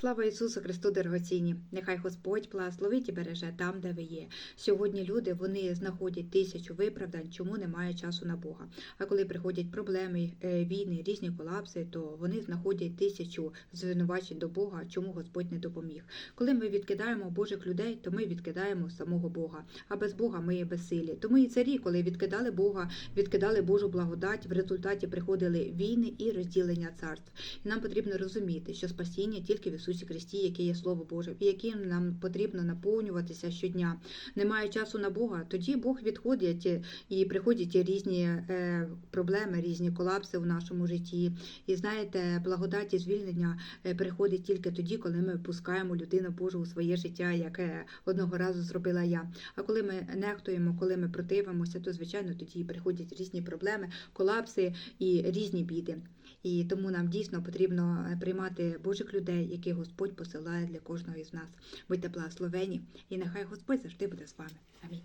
Слава Ісусу Христу, дорогоцінні! Нехай Господь благословить і береже там, де ви є. Сьогодні люди вони знаходять тисячу виправдань, чому немає часу на Бога. А коли приходять проблеми, е, війни, різні колапси, то вони знаходять тисячу звинувачень до Бога, чому Господь не допоміг. Коли ми відкидаємо Божих людей, то ми відкидаємо самого Бога. А без Бога ми є безсилі. Тому і царі, коли відкидали Бога, відкидали Божу благодать, в результаті приходили війни і розділення царств. І нам потрібно розуміти, що спасіння тільки в Ісусі Христі, яке є Слово Боже, і яким нам потрібно наповнюватися щодня. Немає часу на Бога, тоді Бог відходить і- і приходять різні е, проблеми, різні колапси в нашому житті. І знаєте, благодать і звільнення е, приходить тільки тоді, коли ми пускаємо людину Божу у своє життя, яке одного разу зробила я. А коли ми нехтуємо, коли ми противимося, то звичайно тоді приходять різні проблеми, колапси і різні біди. І тому нам дійсно потрібно е, приймати Божих людей, яких Господь посилає для кожного із нас. Будьте благословені, і нехай Господь завжди буде з вами. Амінь.